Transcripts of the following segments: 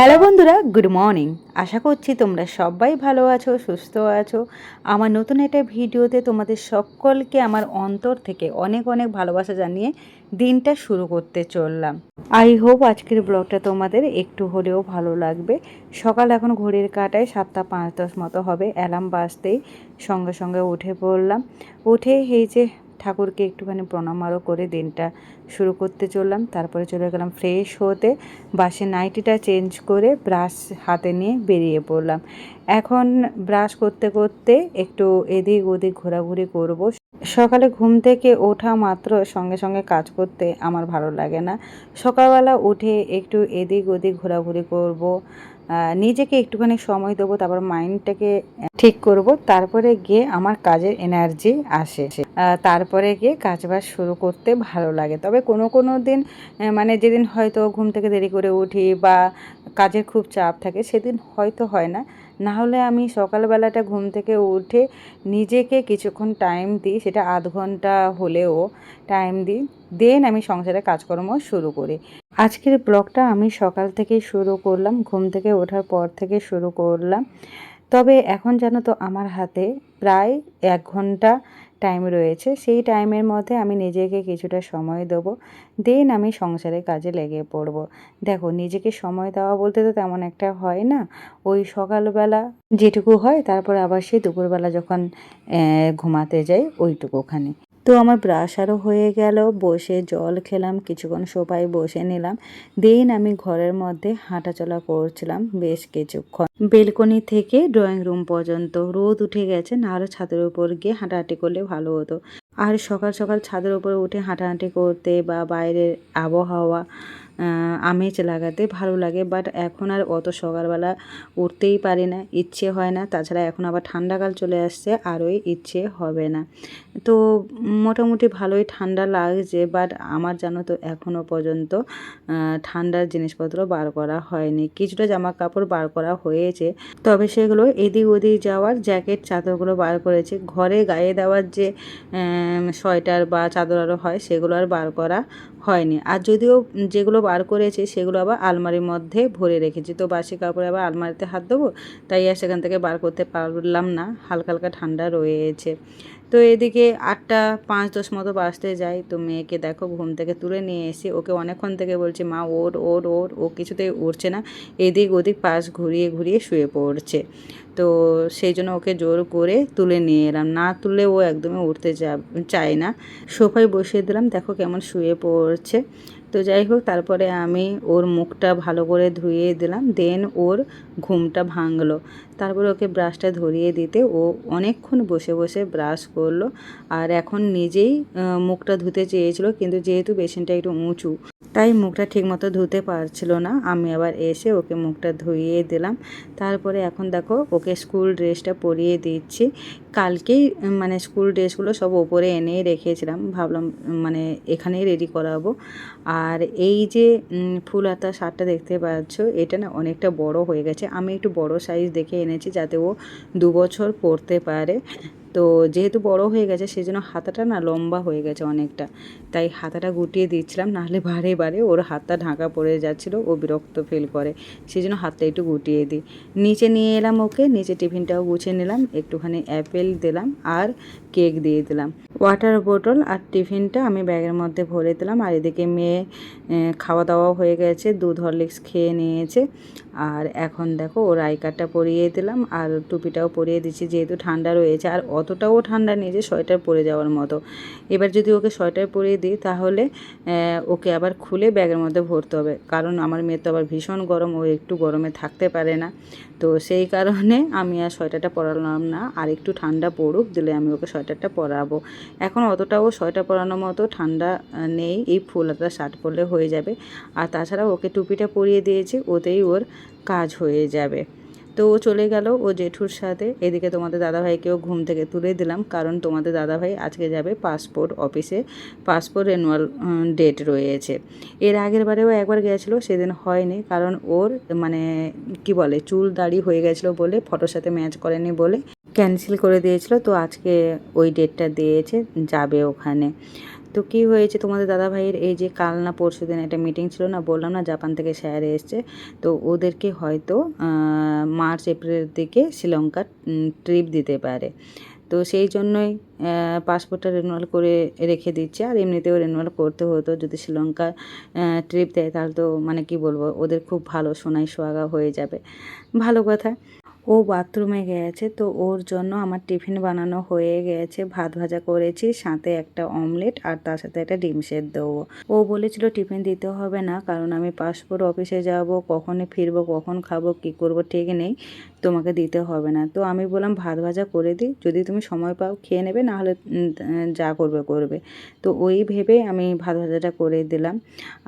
Hello বন্ধুরা, good morning. আশা করছি তোমরা সবাই ভালো আছো, সুস্থ আছো। আমার নতুন একটা ভিডিওতে তোমাদের সকলকে আমার অন্তর থেকে অনেক অনেক ভালোবাসা জানিয়ে দিনটা শুরু করতে চললাম। আই হোপ আজকের ব্লগটা তোমাদের একটু হলেও ভালো লাগবে। সকাল এখন ঘড়ির কাটায় সাতটা পাঁচ দশ মতো হবে, অ্যালার্ম বাজতেই সঙ্গে সঙ্গে উঠে পড়লাম। উঠে এই যে ঠাকুরকে একটুখানি প্রণাম আরও করে দিনটা শুরু করতে চললাম। তারপরে চলে গেলাম ফ্রেশ হতে। বাসে নাইটিটা চেঞ্জ করে ব্রাশ হাতে নিয়ে বেরিয়ে পড়লাম। এখন ব্রাশ করতে করতে একটু এদিক ওদিক ঘোরাঘুরি করব। সকালে ঘুম থেকে ওঠা মাত্র সঙ্গে সঙ্গে কাজ করতে আমার ভালো লাগে না। সকালবেলা উঠে একটু এদিক ওদিক ঘোরাঘুরি করব। নিজেকে একটুখানি সময় দেবো, তারপর মাইন্ডটাকে ঠিক করব, তারপরে গিয়ে আমার কাজের এনার্জি আসে। তারপরে গিয়ে কাজবাজ শুরু করতে ভালো লাগে। তবে কোনো কোনো দিন মানে যেদিন হয়তো ঘুম থেকে দেরি করে উঠি বা কাজের খুব চাপ থাকে, সেদিন হয়তো হয় না। না হলে আমি সকালবেলাটা ঘুম থেকে উঠে নিজেকে কিছুক্ষণ টাইম দিই, সেটা আধ ঘণ্টা হলেও টাইম দিই। দেন আমি সংসারে কাজকর্ম শুরু করি। আজকের ব্লগটা আমি সকাল থেকে শুরু করলাম, ঘুম থেকে ওঠার পর থেকে শুরু করলাম। তবে এখন জানো তো আমার হাতে প্রায় এক ঘণ্টা টাইম রয়েছে। সেই টাইমের মধ্যে আমি নিজেকে কিছুটা সময় দেবো। দেন আমি সংসারের কাজে লেগে পড়ব। দেখো, নিজেকে সময় দেওয়া বলতে তো তেমন একটা হয় না। ওই সকালবেলা যেটুকু হয়, তারপর আবার সেই দুপুরবেলা যখন ঘুমাতে যাই, ওইটুকুখানি। তো আমার ব্রাশ আরও হয়ে গেল, বসে জল খেলাম, কিছুক্ষণ সবাই বসে নিলাম। দিন আমি ঘরের মধ্যে হাঁটাচলা করছিলাম বেশ কিছুক্ষণ। বেলকনি থেকে ড্রয়িং রুম পর্যন্ত রোদ উঠে গেছে নাহলে ছাদের উপর গিয়ে হাঁটাহাঁটি করলে ভালো হতো। আর সকাল সকাল ছাদের উপরে উঠে হাঁটাহাঁটি করতে বা বাইরের আবহাওয়া আমেজ লাগাতে ভালো লাগে বাট এখন আর অত সকালবেলা উঠতেই পারি না, ইচ্ছে হয় না। তাছাড়া এখন আবার ঠান্ডাকাল চলে আসছে, আরোই ইচ্ছে হবে না। তো মোটামুটি ভালোই ঠান্ডা লাগছে বাট আমার জানো তো এখনও পর্যন্ত ঠান্ডার জিনিসপত্র বার করা হয়নি। কিছুটা জামা কাপড় বার করা হয়েছে, তবে সেগুলো এদিক ওদিক যাওয়ার জ্যাকেট চাদরগুলো বার করেছে। ঘরে গায়ে দেওয়ার যে সোয়েটার বা চাদর আরও হয়, সেগুলো আর বার করা হয়নি। আর যদিও যেগুলো বার করেছে, সেগুলো আবার আলমারির মধ্যে ভরে রেখেছি। তো বাসি কাপড়ে আবার আলমারিতে হাত দেবো, তাই আর সেখান থেকে বার করতে পারলাম না, হালকা হালকা ঠান্ডা রয়েছে। তো এদিকে আটটা পাঁচ দশ মতো বাজতে যায়, তো মেয়েকে দেখো ঘুম থেকে তুলে নিয়ে এসে ওকে অনেকক্ষণ থেকে বলছি, মা, ওর ওর ওর, ও কিছুতেই উঠছে না, এদিক ওদিক পাশ ঘুরিয়ে ঘুরিয়ে শুয়ে পড়ছে। তো সেই জন্য ওকে জোর করে তুলে নিয়ে এলাম। না তুললে ও একদমই উঠতে চায় না। সোফায় বসিয়ে দিলাম, দেখো কেমন শুয়ে পড়ছে। তো যাই হোক, তারপরে আমি ওর মুখটা ভালো করে ধুয়ে দিলাম। দেন ওর ঘুমটা ভাঙলো। তারপরে ওকে ব্রাশটা ধরিয়ে দিতে ও অনেকক্ষণ বসে বসে ব্রাশ করল। আর এখন নিজেই মুখটা ধুতে চেয়েছিল, কিন্তু যেহেতু বেসিনটা একটু উঁচু, তাই মুখটা ঠিকমতো ধুতে পারছিল না। আমি আবার এসে ওকে মুখটা ধুইয়ে দিলাম। তারপরে এখন দেখো, ওকে স্কুল ড্রেসটা পরিয়ে দিচ্ছি। কালকেই মানে স্কুল ড্রেসগুলো সব ওপরে এনেই রেখেছিলাম। ভাবলাম মানে এখানেই রেডি করাবো। আর এই যে ফুল হাতা শার্টটা দেখতে পাচ্ছ, এটা না অনেকটা বড় হয়ে গেছে। আমি একটু বড় সাইজ দেখে এনেছি যাতে ও দু বছর পরতে পারে। তো যেহেতু বড় হয়ে গেছে সেই জন্য হাতাটা না লম্বা হয়ে গেছে অনেকটা। তাই হাতাটা গুটিয়ে দিচ্ছিলাম, নাহলে বারে বারে ওর হাতটা ঢাকা পড়ে যাচ্ছিল, ও বিরক্ত ফিল করে। সেই জন্য হাতটা একটু গুটিয়ে দিই। নিচে নিয়ে এলাম ওকে, নিচে টিফিনটাও গুছিয়ে নিলাম, একটুখানি অ্যাপেল দিলাম, আর কেক দিয়ে দিলাম। ওয়াটার বোটল আর টিফিনটা আমি ব্যাগের মধ্যে ভরে দিলাম। আর এদিকে মেয়ে খাওয়া দাওয়া হয়ে গেছে, দুধ হরলিক্স খেয়ে নিয়েছে। আর এখন দেখো, ওর আই কার্ডটা পরিয়ে দিলাম। আর টুপিটাও পরিয়ে দিচ্ছি, যেহেতু ঠান্ডা রয়েছে। আর অতটাও ঠান্ডা নেই যে সোয়েটার পরে যাওয়ার মতো। এবার যদি ওকে সোয়েটার পরিয়ে দিই, তাহলে ওকে আবার খুলে ব্যাগের মধ্যে ভরতে হবে। কারণ আমার মেয়ে তো আবার ভীষণ গরম, ও একটু গরমে থাকতে পারে না। তো সেই কারণে আমি আর সোয়েটারটা পরালাম না। আর একটু ঠান্ডা পড়ুক, দিলে আমি ওকে সোয়েটারটা পরাবো। এখন অতটাও সোয়েটার পরানোর মতো ঠান্ডা নেই। এই ফুল শার্ট পরলে হয়ে যাবে। আর তাছাড়া ওকে টুপিটা পরিয়ে দিয়েছি, ওতেই ওর কাজ হয়ে যাবে। তো ও চলে গেল ও জেঠুর সাথে। এদিকে তোমাদের দাদাভাইকেও ঘুম থেকে তুলে দিলাম, কারণ তোমাদের দাদাভাই আজকে যাবে পাসপোর্ট অফিসে। পাসপোর্ট রেনুয়াল ডেট রয়েছে। এর আগের বারেও একবার গেছিল, সেদিন হয়নি। কারণ ওর মানে কি বলে, চুল দাড়ি হয়ে গেছিল বলে ফটোর সাথে ম্যাচ করেনি বলে। ক্যান্সেল করে দিয়েছিল, তো আজকে ওই ডেটটা দিয়েছে, যাবে ওখানে। তো কী হয়েছে তোমাদের দাদা ভাইয়ের এই যে কাল না পরশু দিন একটা মিটিং ছিল না, বললাম না জাপান থেকে স্যার এসছে, তো ওদেরকে হয়তো মার্চ, এপ্রিলের দিকে শ্রীলঙ্কার ট্রিপ দিতে পারে। তো সেই জন্যই পাসপোর্টটা রিনুয়াল করে রেখে দিচ্ছে, আর এমনিতেও রিনুয়াল করতে হতো। যদি শ্রীলঙ্কা ট্রিপ দেয় তাহলে তো মানে কি বলব, ওদের খুব ভালো সোনাই সোয়াগা হয়ে যাবে। ভালো কথা। ও বাথরুমে গেছে, তো ওর জন্য আমার টিফিন বানানো হয়ে গেছে। ভাত ভাজা করেছি, সাথে একটা অমলেট আর তার সাথে একটা ডিম সেদ্ধ। ও বলেছিল টিফিন দিতে হবে না, কারণ আমি পাসপোর্ট অফিসে যাব, কখনই ফিরবো, কখন খাব, কি করব ঠিক নেই, তোমাকে দিতে হবে না। তো আমি বললাম, ভাত ভাজা করে দিই, যদি তুমি সময় পাও, খেয়ে নেবে, না হলে যা করবে করবে। তো ওই ভেবে আমি ভাত ভাজাটা করে দিলাম।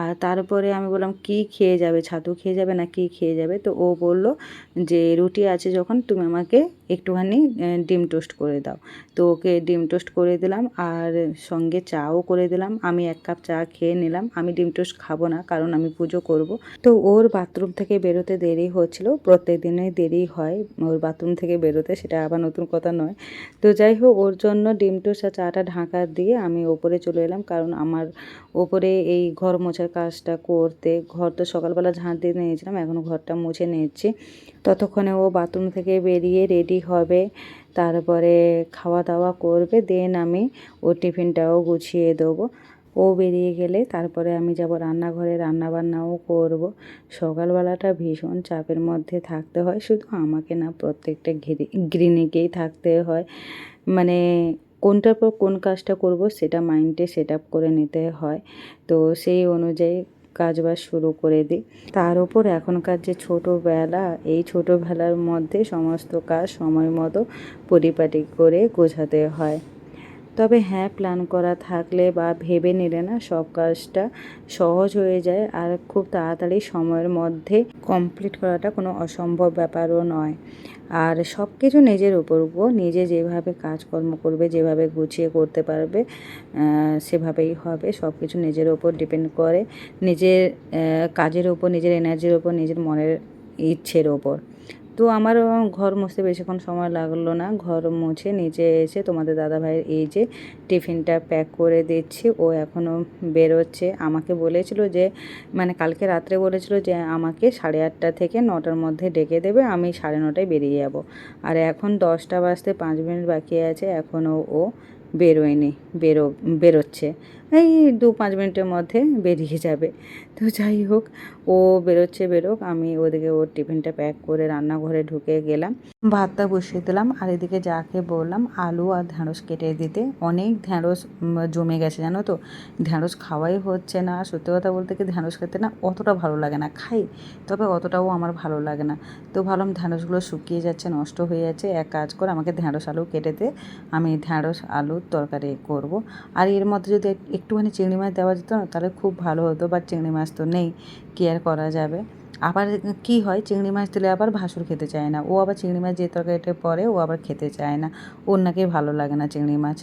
আর তারপরে আমি বললাম, কি খেয়ে যাবে, ছাতু খেয়ে যাবে, না কি খেয়ে যাবে? তো ও বলল যে, রুটি আছে যখন তুমি আমাকে একটুখানি ডিম টোস্ট করে দাও। তো ওকে ডিম টোস্ট করে দিলাম আর সঙ্গে চাও করে দিলাম। আমি এক কাপ চা খেয়ে নিলাম। আমি ডিম টোস্ট খাব না, কারণ আমি পুজো করব। তো ওর বাথরুম থেকে বেরোতে দেরি হচ্ছিল। প্রত্যেক দিনে দেরি হয় ওর বাথরুম থেকে বেরোতে, সেটা আবার নতুন কথা নয়। তো যাই হোক, ওর জন্য ডিম টোস্ট আর চাটা ঢাকা দিয়ে আমি ওপরে চলে এলাম। কারণ আমার ওপরে এই ঘর মোছার কাজটা করতে, ঘর তো সকালবেলা ঝাঁট দিয়ে নিয়েছিলাম, এখন ঘরটা মুছে নিয়েছি। ততক্ষণে ও বাথরুম থেকে বেরিয়ে রেডি হবে। তারপরে খাওয়া দাওয়া করবে দেন আমি ওর টিফিনটাও গুছিয়ে দেবো। ও বেরিয়ে গেলে তারপরে আমি যাব রান্নাঘরে রান্না বান্নাও করব। সকালবেলাটা ভীষণ চাপের মধ্যে থাকতে হয়, শুধু আমাকে না, প্রত্যেকটা গৃহিণীকেই থাকতে হয়। মানে কোনটার পর কোন কাজটা করব, সেটা মাইন্ডে সেট আপ করে নিতে হয়। তো সেই অনুযায়ী কাজবাজ শুরু করে দিই। তার উপর এখনকার যে ছোটোবেলা, এই ছোটোবেলার মধ্যে সমস্ত কাজ সময় মতো পরিপাটি করে গোছাতে হয়। তবে হ্যাঁ প্ল্যান করা থাকলে বা ভেবে নিলে না সব কাজটা সহজ হয়ে যায় আর খুব তাড়াতাড়ি সময়ের মধ্যে কমপ্লিট করাটা কোনো অসম্ভব ব্যাপারও নয়। আর সব কিছু নিজের উপর উপর নিজে যেভাবে কাজকর্ম করবে, যেভাবে গুছিয়ে করতে পারবে সেভাবেই হবে। সব কিছু নিজের ওপর ডিপেন্ড করে, নিজের কাজের ওপর নিজের এনার্জির ওপর নিজের মনের ইচ্ছের ওপর তো আমার ঘর মুছতে বেশিক্ষণ সময় লাগল না। ঘর মুছে নিচে এসে তোমাদের দাদাভাইয়ের এই যে টিফিনটা প্যাক করে দিচ্ছি, ও এখনও বেরোচ্ছে। আমাকে বলেছিল যে মানে কালকে রাত্রে বলেছিল যে, আমাকে সাড়ে আটটা থেকে নটার মধ্যে ডেকে দেবে, আমি সাড়ে নটায় বেরিয়ে যাব। আর এখন দশটা বাজতে পাঁচ মিনিট বাকি আছে এখনও ও বেরোয়নি, বেরো, বেরোচ্ছে। এই দু পাঁচ মিনিটের মধ্যে বেরিয়ে যাবে। তো যাই হোক, ও বেরোচ্ছে, বেরোক। আমি ওদিকে ওর টিফিনটা প্যাক করে রান্নাঘরে ঢুকে গেলাম। ভাতটা বসিয়ে দিলাম। আর এদিকে যাকে বললাম, আলু আর ঢ্যাঁড়স কেটে দিতে। অনেক ঢ্যাঁড়স জমে গেছে, জানো তো? ঢ্যাঁড়স খাওয়াই হচ্ছে না। সত্যি কথা বলতে কি ঢ্যাঁড়স খেতে না অতটা ভালো লাগে না। খাই, তবে অতটাও আমার ভালো লাগে না। তো ভাবলাম ঢ্যাঁড়সগুলো শুকিয়ে যাচ্ছে, নষ্ট হয়ে যাচ্ছে। এক কাজ করে, আমাকে ঢ্যাঁড়স আলু কেটে দে। আমি ঢ্যাঁড়স আলুর তরকারি করব। আর এর মধ্যে যদি একটুখানি চিংড়ি মাছ দেওয়া যেত না, তাহলে খুব ভালো হতো বাট চিংড়ি মাছ তো নেই, কি আর করা যাবে? আবার কি হয়, চিংড়ি মাছ দিলে আবার ভাসুর খেতে চায় না, ও আবার চিংড়ি মাছ যে তরকারিটা পরে ও আবার খেতে চায় না, ওর নাকি ভালো লাগে না চিংড়ি মাছ।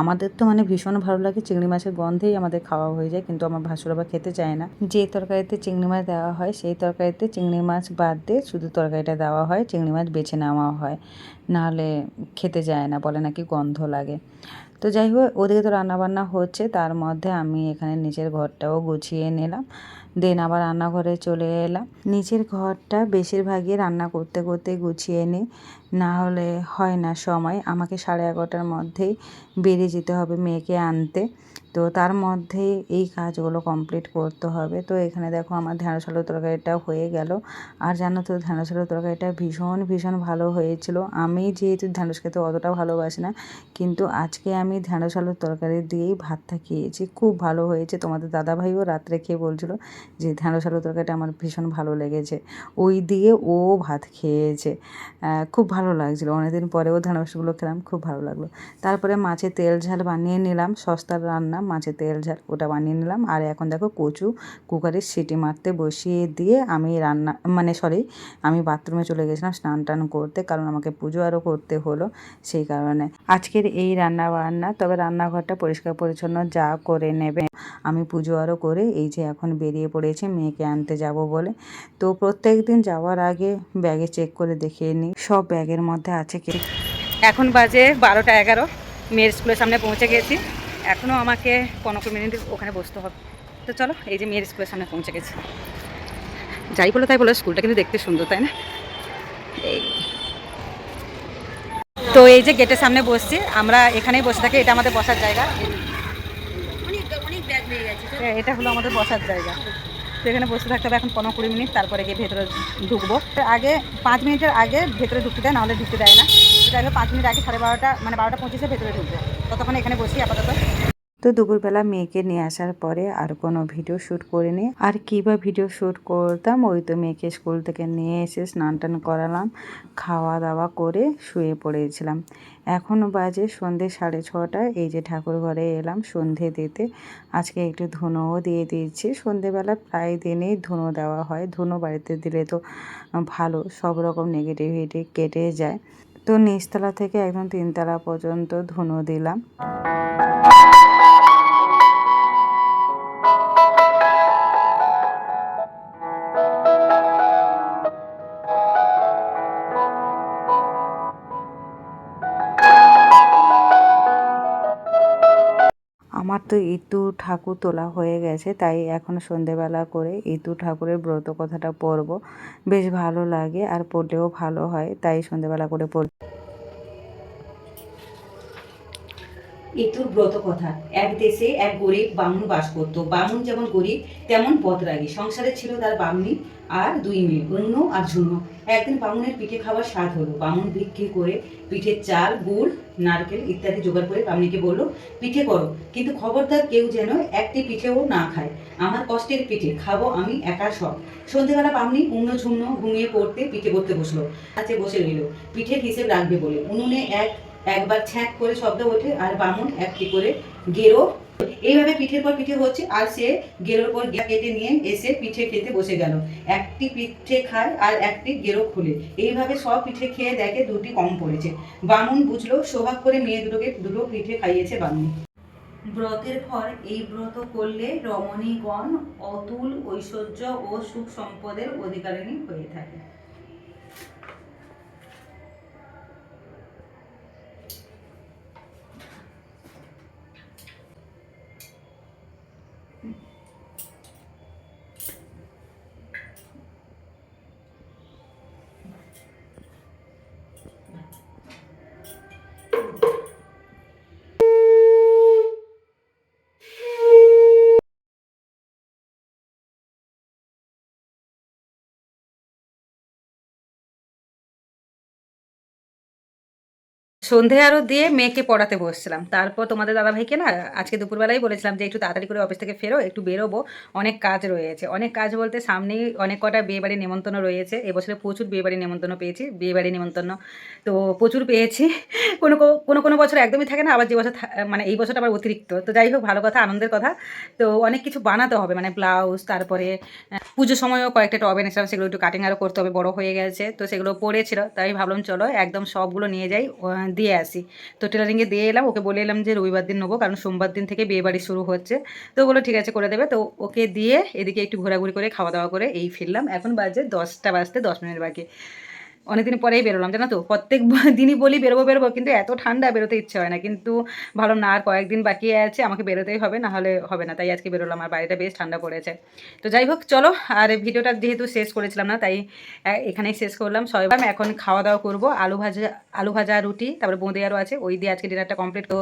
আমাদের তো মানে ভীষণ ভালো লাগে চিংড়ি মাছের গন্ধেই আমাদের খাওয়া হয়ে যায়, কিন্তু আমার ভাসুর আবার খেতে চায় না। যে তরকারিতে চিংড়ি মাছ দেওয়া হয়, সেই তরকারিতে চিংড়ি মাছ বাদ দিয়ে শুধু তরকারিটা দেওয়া হয়, চিংড়ি মাছ বেছে নেওয়া হয়। নাহলে খেতে যায় না, বলে নাকি গন্ধ লাগে। তো যাই হোক, ওদিকে তো রান্নাবান্না হচ্ছে, তার মধ্যে আমি এখানে নিচের ঘরটাও গুছিয়ে নিলাম। দেন আবার রান্নাঘরে চলে এলাম। নিচের ঘরটা বেশিরভাগই রান্না করতে করতে গুছিয়ে নিই। না হলে হয় না, সময় আমাকে সাড়ে এগারোটার মধ্যেই বেরিয়ে যেতে হবে মেয়েকে আনতে। তো তার মধ্যে এই কাজগুলো কমপ্লিট করতে হবে। তো এখানে দেখো আমার ঢ্যাঁড়স আলুর তরকারিটা হয়ে গেল। আর জানো তো ঢ্যাঁড়স আলুর তরকারিটা ভীষণ ভীষণ ভালো হয়েছিল। আমি যেহেতু ঢ্যাঁড়স খেতে অতটা ভালোবাসি না, কিন্তু আজকে আমি ঢ্যাঁড়স আলুর তরকারি দিয়েই ভাতটা খেয়েছি। খুব ভালো হয়েছে। তোমাদের দাদাভাইও রাত্রে খেয়ে বলছিল যে ঢ্যাঁড়স আলুর তরকারিটা আমার ভীষণ ভালো লেগেছে। ওই দিয়ে ও ভাত খেয়েছে। খুব ভালো লাগছিল। অনেকদিন পরেও ঢ্যাঁড়সগুলো খেলাম, খুব ভালো লাগল। তারপরে মাছের তেল ঝাল বানিয়ে নিলাম। সস্তার রান্না। মাছের তেল ঝাল ওটা বানিয়ে নিলাম। আর এখন দেখো কচু কুকারে সিটি মারতে বসিয়ে দিয়ে আমি রান্না মানে সরি আমি বাথরুমে চলে গেছিলাম স্নান টান করতে কারণ আমাকে পুজো আরও করতে হলো সেই কারণে। আজকের এই রান্না বান্না, তবে রান্নাঘরটা পরিষ্কার পরিচ্ছন্ন যা করে নেবে। আমি পুজো আরও করে এই যে এখন বেরিয়ে পড়েছি, মেয়েকে আনতে যাব বলে। তো প্রত্যেক দিন যাওয়ার আগে ব্যাগে চেক করে দেখিয়ে নিই সব ব্যাগের মধ্যে আছে কি? এখন বাজে বারোটা এগারো, মেয়ের স্কুলের সামনে পৌঁছে গেছি। এখনও আমাকে পনেরো মিনিট ওখানে বসতে হবে। তো চলো এই যে মেয়ের স্কুলের সামনে পৌঁছে গেছি। যাই বলো তাই বলো স্কুলটা কিন্তু দেখতে সুন্দর তাই না? এই। তো এই যে গেটের সামনে বসছি আমরা এখানেই বসে থাকি এটা আমাদের বসার জায়গা। হ্যাঁ, এটা হলো আমাদের বসার জায়গা। তো এখানে বসে থাকতে হবে এখন পনেরো কুড়ি মিনিট তারপরে গিয়ে ভেতরে ঢুকবো। আগে পাঁচ মিনিটের আগে ভেতরে ঢুকতে দেয় নাহলে ঢুকতে দেয় না। যাই হোক পাঁচ মিনিট আগে সাড়ে বারোটা মানে বারোটা পঁচিশে ভেতরে ঢুকবো। ততক্ষণ এখানে বসি আপাতত। তো দুপুরবেলা মেয়েকে নিয়ে আসার পরে আর কোনো ভিডিও শ্যুট করিনি। আর কী বা ভিডিও শ্যুট করতাম, ওই তো মেয়েকে স্কুল থেকে নিয়ে এসে স্নান টান করালাম, খাওয়া দাওয়া করে শুয়ে পড়েছিলাম। এখনও বাজে সন্ধে সাড়ে ছটা, এই যে ঠাকুর ঘরে এলাম সন্ধে দিতে। আজকে একটু ধুনোও দিয়ে দিয়েছি। সন্ধেবেলা প্রায় দিনেই ধুনো দেওয়া হয়। ধুনো বাড়িতে দিলে তো ভালো, সব রকম নেগেটিভিটি কেটে যায়। তো নিচতলা থেকে একদম তিনতলা পর্যন্ত ধুনো দিলাম। আমার তো ইতু ঠাকুর তোলা হয়ে গেছে, তাই এখন সন্ধেবেলা করে ইতু ঠাকুরের ব্রত কথাটা পড়ব। বেশ ভালো লাগে আর পড়লেও ভালো হয়, তাই সন্ধেবেলা করে পড় ইতুর ব্রত কথা। এক দেশে এক গরিব বামুন বাস করত। বামুন যেমন গরিব, তেমন বদরাগী সংসারে ছিল তার বামনি আর দুই মেয়ে, অন্য আর ঝুনো একদিন বামুনের পিঠে খাওয়ার স্বাদ হলো। বামুন বিক্রি করে পিঠের চাল, গুড়, নারকেল ইত্যাদি জোগাড় করে বামনিকে বলল, পিঠে করো। কিন্তু খবরদার কেউ যেন একটি পিঠেও না খায়। আমার কষ্টের পিঠে, খাব আমি একা সব। সন্ধেবেলা বামনি উন্ন ঝুমনো ঘুমিয়ে পড়তে পিঠে করতে বসল। কাছে বসে রইল। পিঠের হিসেব রাখবে বলে। উনুনে এক একবার ছ্যাঁক করে শব্দ ওঠে আর বামুন একটি করে গেরো। এইভাবে পিঠের পর পিঠে হচ্ছে আর সে গেরোর পর কেটে নিয়ে এসে পিঠে খেতে বসে গেল। একটি পিঠে খায় আর একটি গেরো খুলে। এইভাবে সব পিঠে খেয়ে দেখে দুটি কম পড়েছে। বামুন বুঝলো, সোহাগ করে মেয়ে দুটোকে দুটো পিঠে খাইয়েছে বামুন। ব্রতের ফল এই ব্রত করলে রমণীগণ অতুল ঐশ্বর্য ও সুখ সম্পদের অধিকারিণী হয়ে থাকে। সন্ধে আরও দিয়ে মেয়েকে পড়াতে বসছিলাম। তারপর তোমাদের দাদাভাইকে না আজকে দুপুরবেলাই বলেছিলাম যে একটু তাড়াতাড়ি করে অফিস থেকে ফেরো, একটু বেরোবো। অনেক কাজ রয়েছে। অনেক কাজ বলতে সামনেই অনেক কটা বিয়েবাড়ির নেমন্তন্ন রয়েছে। এবছরে প্রচুর বিয়েবাড়ির নেমন্তন্ন পেয়েছি বিয়েবাড়ির নেমন্তন্ন তো প্রচুর পেয়েছি। কোনো কোনো কোনো বছর একদমই থাকে না, আবার যে বছর মানে এই বছরটা আবার অতিরিক্ত। তো যাই হোক, ভালো কথা, আনন্দের কথা। তো অনেক কিছু বানাতে হবে মানে ব্লাউজ, তারপরে পুজোর সময়ও কয়েকটা টবে এনেছিলাম, সেগুলো একটু কাটিং আরও করতে হবে, বড় হয়ে গেছে। তো সেগুলো পড়েছিল, তাই ভাবলাম চলো একদম সবগুলো নিয়ে যাই। দিয়ে আসি। তো টেলারিংয়ে দিয়ে এলাম, ওকে বলে এলাম যে রবিবার দিন নেব, কারণ সোমবার দিন থেকে বিয়ে বাড়ি শুরু হচ্ছে। তো বলো ঠিক আছে, করে দেবে। তো ওকে দিয়ে এদিকে একটু ঘোরাঘুরি করে, খাওয়া দাওয়া করে এই ফিরলাম। এখন বাজে দশটা বাজতে দশ মিনিট বাকি। অনেকদিন পরেই বেরোলাম, জানো তো? প্রত্যেক দিনই বলি বেরোবো বেরোবো, কিন্তু এত ঠান্ডা বেরোতে ইচ্ছে হয় না। কিন্তু ভালো না, আর কয়েকদিন বাকি আছে, আমাকে বেরোতেই হবে না হলে হবে না। তাই আজকে বেরোলাম, আর বাড়িটা বেশ ঠান্ডা পড়েছে। তো যাই হোক, চলো, আর ভিডিওটা যেহেতু শেষ করেছিলাম না, তাই এখানেই শেষ করলাম। সবাই এখন খাওয়া দাওয়া করব, আলু ভাজা আলু ভাজা রুটি, তারপরে বোঁদে আরও আছে, ওই দিয়ে আজকে ডিনারটা কমপ্লিট তো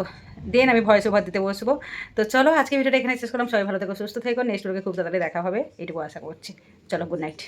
দেন, আমি ভয়েস ওভার দিতে বসবো। তো চলো, আজকে ভিডিওটা এখানে শেষ করলাম। সবাই ভালো থেকো, সুস্থ থেকো নেক্সট ভিডিওকে খুব তাড়াতাড়ি দেখা হবে এটুকু আশা করছি। চলো গুড নাইট